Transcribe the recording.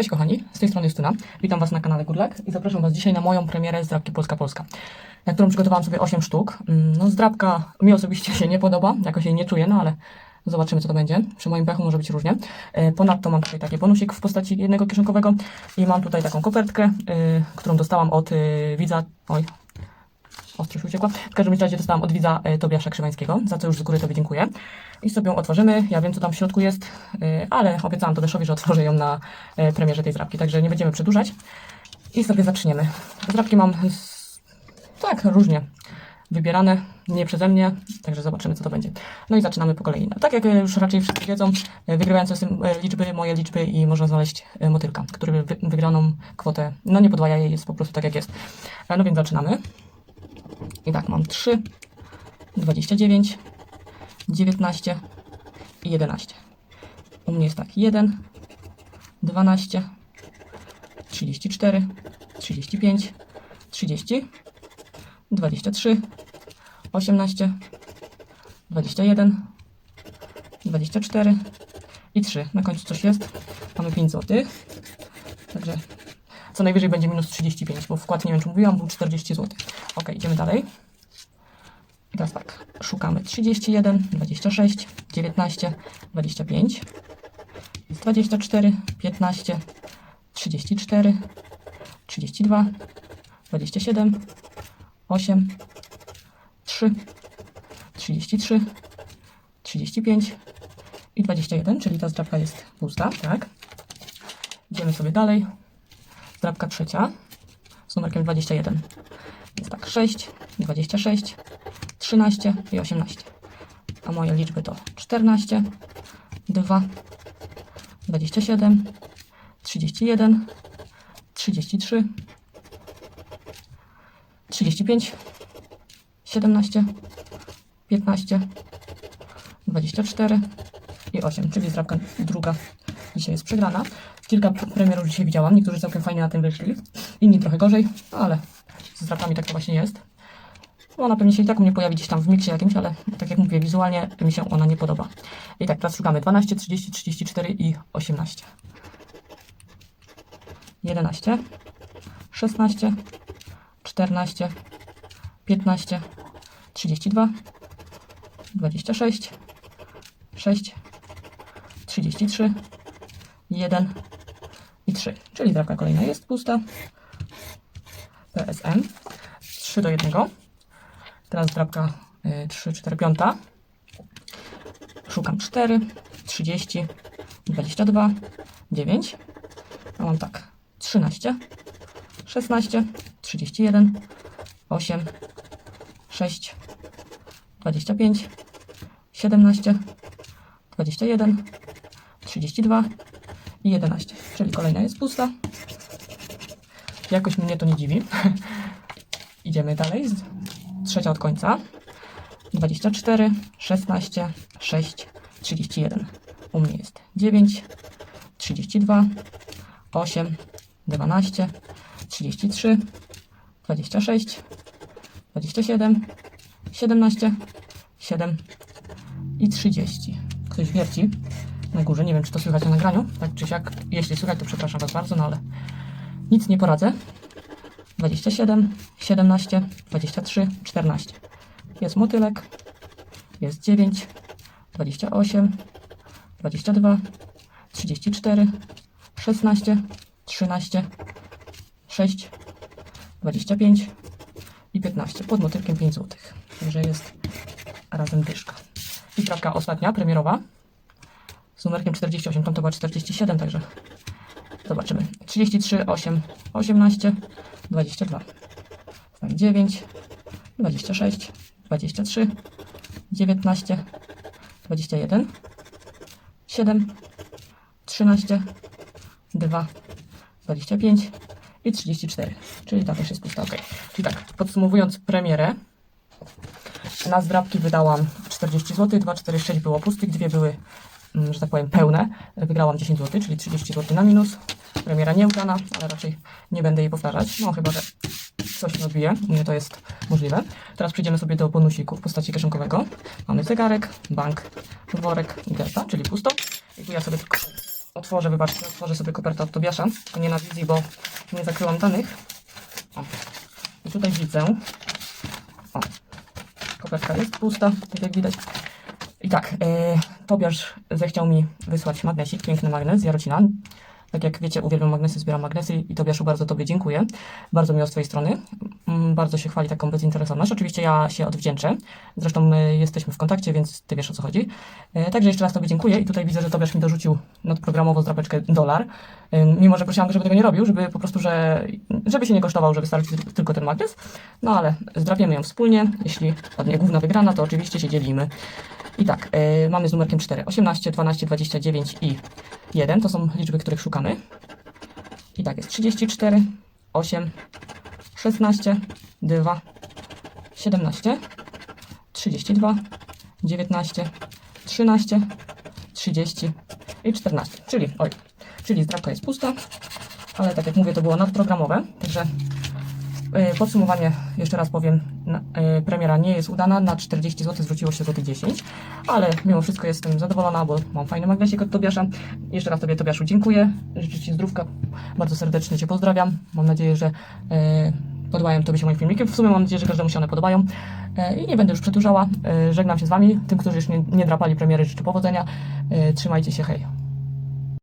Cześć kochani, z tej strony Justyna. Witam Was na kanale Gurlak i zapraszam Was dzisiaj na moją premierę zdrabki Polska Polska, na którą przygotowałam sobie 8 sztuk. Mm, No zdrabka mi osobiście się nie podoba, jakoś jej nie czuję, no ale zobaczymy co to będzie. Przy moim pechu może być różnie. E, Ponadto mam tutaj taki bonusik w postaci jednego kieszonkowego i mam tutaj taką kopertkę, y, którą dostałam od y, widza... Oj, ostrość uciekła. W każdym razie dostałam od widza e, Tobiasza Krzywańskiego, za co już z góry Tobie dziękuję. I sobie ją otworzymy. Ja wiem, co tam w środku jest, e, ale obiecałam Tobiaszowi, że otworzę ją na e, premierze tej zrabki, także nie będziemy przedłużać. I sobie zaczniemy. Zrabki mam z... tak różnie wybierane, nie przeze mnie, także zobaczymy, co to będzie. No i zaczynamy po kolei. No, tak jak e, już raczej wszyscy wiedzą, e, wygrywające są liczby, moje liczby i można znaleźć motylka, który wy, wygraną kwotę, no nie podwaja jej, jest po prostu tak jak jest. No więc zaczynamy. I tak, mam 3, 29, 19 i 11. U mnie jest tak 1, 12, 34, 35, 30, 23, 18, 21, 24 i 3. Na końcu coś jest. Mamy 5 zł. Także co najwyżej będzie minus 35, bo wkład, nie wiem czy mówiłam, był 40 zł. Ok, idziemy dalej. I teraz tak, szukamy 31, 26, 19, 25, jest 24, 15, 34, 32, 27, 8, 3, 33, 35 i 21, czyli ta zdrabka jest pusta, tak? Idziemy sobie dalej. Zdrabka trzecia z numerkiem 21. Jest tak 6, 26, 13 i 18. A moje liczby to 14, 2, 27, 31, 33, 35, 17, 15, 24 i 8, czyli zdrabka druga dzisiaj jest przegrana. Kilka premierów dzisiaj widziałam, niektórzy całkiem fajnie na tym wyszli, inni trochę gorzej, no ale z zdrabkami tak to właśnie jest. Ona pewnie się i tak mnie pojawi gdzieś tam w miksie jakimś, ale tak jak mówię, wizualnie mi się ona nie podoba. I tak, teraz szukamy 12, 30, 34 i 18. 11, 16, 14, 15, 32, 26, 6, 33, 1 i 3. Czyli drabka kolejna jest pusta. PSM 3 do 1. Teraz drabka y, 3, 4, 5. Szukam 4, 30, 22, 9. A mam tak 13, 16, 31, 8, 6, 25, 17, 21, 32 i 11. Czyli kolejna jest pusta. Jakoś mnie to nie dziwi. Idziemy dalej. Trzecia od końca. 24, 16, 6, 31. U mnie jest 9, 32, 8, 12, 33, 26, 27, 17, 7 i 30. Ktoś wierci na górze. Nie wiem, czy to słychać na nagraniu. Tak czy siak. Jeśli słychać, to przepraszam Was bardzo, no ale nic nie poradzę. 27, 17, 23, 14. Jest motylek. Jest 9, 28, 22, 34, 16, 13, 6, 25 i 15. Pod motylkiem 5 zł. Także jest razem dyszka. I prawka ostatnia, premierowa. Numerkiem 48, tam to była 47, także zobaczymy. 33, 8, 18, 22. Tak, 9, 26, 23, 19, 21, 7, 13, 2, 25 i 34. Czyli ta też jest pusta, ok. Czyli tak, podsumowując premierę, na zdrabki wydałam 40 zł, 2,46 było pustych, dwie były, że tak powiem, pełne. Wygrałam 10 zł, czyli 30 zł na minus. Premiera nieudana, ale raczej nie będę jej powtarzać. No chyba, że coś mi odbije. U mnie to jest możliwe. Teraz przejdziemy sobie do bonusiku w postaci kieszonkowego. Mamy zegarek, bank, worek i gesta, czyli pusto. I tu ja sobie tylko otworzę, wybaczcie, otworzę sobie kopertę od Tobiasza, tylko nie na wizji, bo nie zakryłam danych. O. I tutaj widzę. O. Kopertka jest pusta, tak jak widać. Tak, e, Tobiasz zechciał mi wysłać magnesik, piękny magnes z Jarocina. Tak jak wiecie, uwielbiam magnesy, zbieram magnesy i Tobiaszu bardzo Tobie dziękuję. Bardzo miło z Twojej strony. Mm, Bardzo się chwali taką bezinteresowność. Oczywiście ja się odwdzięczę. Zresztą my jesteśmy w kontakcie, więc Ty wiesz o co chodzi. E, Także jeszcze raz Tobie dziękuję i tutaj widzę, że Tobiasz mi dorzucił nadprogramowo zdrapeczkę dolar. E, Mimo, że prosiłam go, żeby tego nie robił, żeby po prostu, że, żeby się nie kosztował, żeby starczyć ty- tylko ten magnes. No ale zdrapiemy ją wspólnie. Jeśli padnie główna wygrana, to oczywiście się dzielimy. I tak, e, mamy z numerkiem 4. 18, 12, 29 i 1. To są liczby, których szukamy. I tak jest 34, 8, 16, 2, 17, 32, 19, 13, 30 i 14. Czyli, oj, czyli zdrapka jest pusta, ale tak jak mówię, to było nadprogramowe, także podsumowanie, jeszcze raz powiem, e, premiera nie jest udana, na 40 zł zwróciło się złoty 10, ale mimo wszystko jestem zadowolona, bo mam fajny magnesik od Tobiasza. Jeszcze raz Tobie Tobiaszu dziękuję, życzę Ci zdrówka, bardzo serdecznie Cię pozdrawiam, mam nadzieję, że e, podobają Tobie się moje filmiki, w sumie mam nadzieję, że każdemu się one podobają. E, i nie będę już przedłużała, e, żegnam się z Wami, tym, którzy już nie, nie drapali premiery życzę powodzenia, e, trzymajcie się, hej.